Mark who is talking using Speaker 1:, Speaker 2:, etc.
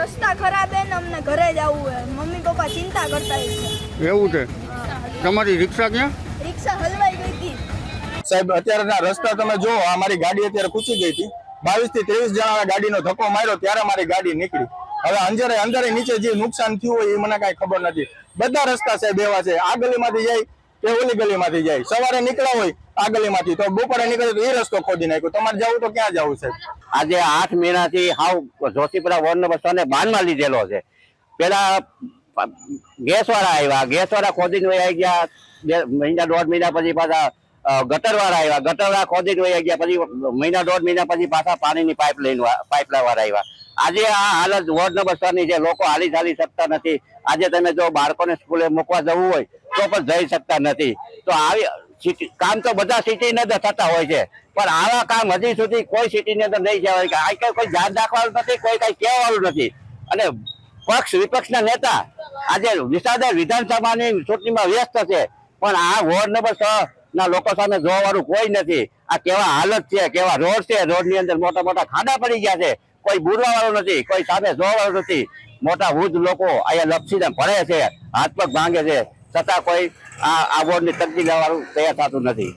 Speaker 1: રસ્તા ખરાબ હે ને અમને ઘરે જવું હે મમ્મી પપ્પા ચિંતા કરતા છે.
Speaker 2: એવું છે? તમારી રિક્ષા ક્યાં?
Speaker 1: રિક્ષા હલવાઈ ગઈ હતી.
Speaker 3: સાહેબ અત્યારના રસ્તા તમે જો આ મારી ગાડી અત્યારે ખૂચી ગઈ હતી. બાવીસથી ત્રેવીસ જણા ગાડીનો ધક્કો માર્યો ત્યારે મારી ગાડી નીકળી. હવે અંજરે અંદરે નીચે જે નુકસાન થયું હોય એ મને કાંઈ ખબર નથી. બધા રસ્તા સાહેબ એવા છે. આ ગલીમાંથી જાય કે ઓલી ગલીમાંથી જાય. સવારે નીકળ્યા હોય આ ગલીમાંથી. તો બપોરે નીકળે તો એ રસ્તો ખોદી નાખ્યો. તમારે જવું તો ક્યાં જવું છે?
Speaker 4: આજે આઠ મહિનાથી હાવ જોશીપુરા વોર્ડ નંબર ને બાનમાં લીધેલો છે. પેલા ગેસ વાળા આવ્યા. ગેસ વાળા ખોદીને આવી ગયા. બે મહિના દોઢ મહિના પછી પાછા ગટર વાળા આવ્યા. ગટર વાળા ખોદીને વહી ગયા. પછી મહિના દોઢ મહિના પછી પાછા પાણીની પાઇપ લઈને પાઇપલાઈન વાળા આવ્યા. આજે આ હાલત વોર્ડ નંબર સો ની છે. લોકો હાલી ચાલી શકતા નથી. આજે તમે જો બાળકોને સ્કૂલે મૂકવા જવું હોય તો પણ જઈ શકતા નથી. તો આવી કામ તો બધા સિટીની અંદર થતા હોય છે. પણ આવા કામ હજી સુધી કોઈ સિટીની અંદર નહીં કહેવાય કે કઈ ધ્યાન રાખવાનું નથી, કોઈ કઈ કહેવાનું નથી. અને પક્ષ, વિપક્ષના નેતા આજે વિસાદર વિધાનસભાની ચૂંટણીમાં વ્યસ્ત છે. પણ આ વોર્ડ નંબર છ ના લોકો સામે જોવા વાળું કોઈ નથી. આ કેવા હાલત છે, કેવા રોડ છે રોડની અંદર મોટા મોટા ખાડા પડી ગયા છે. કોઈ બુરવા વાળું નથી, કોઈ સામે જોવા વાળું નથી. મોટા વૃદ્ધ લોકો અહીંયા લપસીને ભરે છે, હાથ પગ ભાંગે છે. છતાં કોઈ આ આ બોર્ડની તકદી લેવાનું તૈયાર થતું નથી.